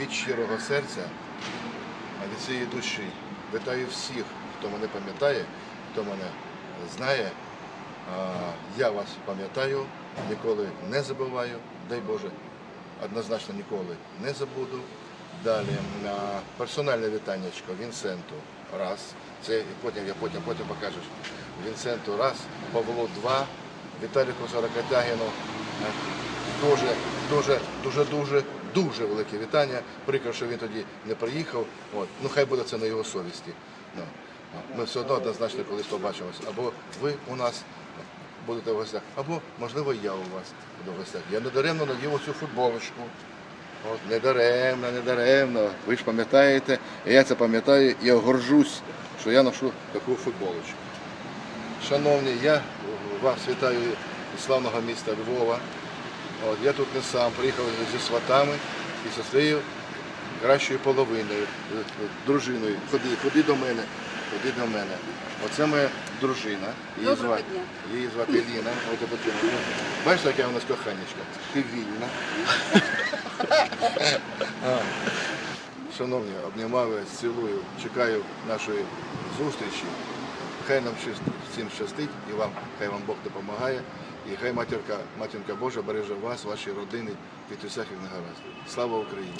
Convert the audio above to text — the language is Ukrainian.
від щирого серця, а від цієї душі. Вітаю всіх, хто мене пам'ятає, хто мене знає. Я вас пам'ятаю, ніколи не забуваю, дай Боже, однозначно ніколи не забуду. Далі персональне вітаннячко Вінсенту раз. Це потім я потім потім покажу. Вінсенту раз, Павлу два, Віталіку Сорокотягіну. е, Дуже, дуже, дуже, дуже, дуже велике вітання. Прикро, що він тоді не приїхав. От. Ну хай буде це на його совісті. Ми все одно однозначно колись побачимося. Або ви у нас будете в гостях, або, можливо, я у вас буду в гостях. Я недаремно надів оцю футболочку. От, недаремно, недаремно. Ви ж пам'ятаєте, я це пам'ятаю, я горжусь, що я ношу таку футболочку. Шановні, я вас вітаю із славного міста Львова. От, я тут не сам, приїхав зі сватами і зі своєю кращою половиною, дружиною. Ходи, ходи до мене, ходи до мене. Оце моя дружина. Її Доброго звати, дня. її звати Ліна. От ну, Бачиш, яка у нас коханечка? Ти вільна. Шановні, обнімаю цілую, чекаю нашої зустрічі. Хай нам всім щастить і вам, хай вам Бог допомагає. І хай матірка, матінка Божа береже вас, ваші родини від усяких негараздів. Слава Україні!